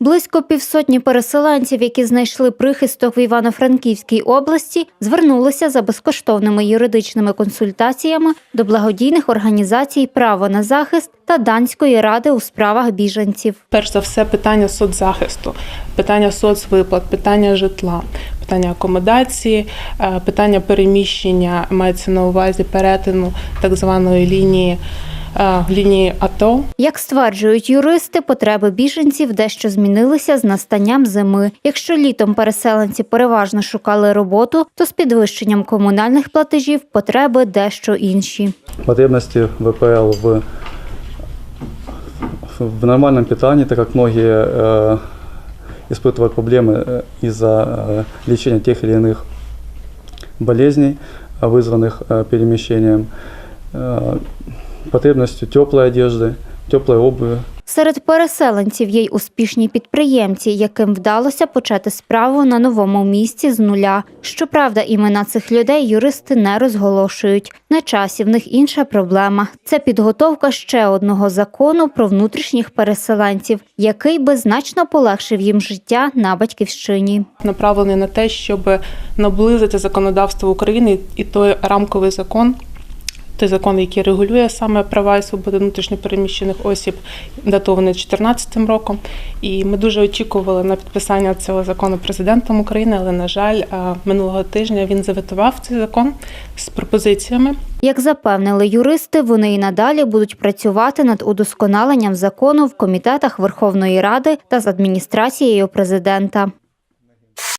Близько півсотні переселенців, які знайшли прихисток в Івано-Франківській області, звернулися за безкоштовними юридичними консультаціями до благодійних організацій Право на захист та Данської ради у справах біженців. Перш за все, питання соцзахисту, питання соцвиплат, питання житла, питання акомодації, е, питання переміщення мається на увазі перетину так званої лінії, е, лінії АТО. Як стверджують юристи, потреби біженців дещо змінилися з настанням зими. Якщо літом переселенці переважно шукали роботу, то з підвищенням комунальних платежів потреби дещо інші. потребности ВПЛ в, в нормальном питании, так как многие э, испытывают проблемы э, из-за э, лечения тех или иных болезней, э, вызванных э, перемещением, э, потребностью теплой одежды, теплой обуви, Серед переселенців є й успішні підприємці, яким вдалося почати справу на новому місці з нуля. Щоправда, імена цих людей юристи не розголошують. На часі в них інша проблема це підготовка ще одного закону про внутрішніх переселенців, який би значно полегшив їм життя на батьківщині. направлений на те, щоб наблизити законодавство України і той рамковий закон. Той закон, який регулює саме права і свободи внутрішньопереміщених осіб, датований 2014 роком. І ми дуже очікували на підписання цього закону президентом України, але на жаль, минулого тижня він заветував цей закон з пропозиціями. Як запевнили юристи, вони і надалі будуть працювати над удосконаленням закону в комітетах Верховної Ради та з адміністрацією президента.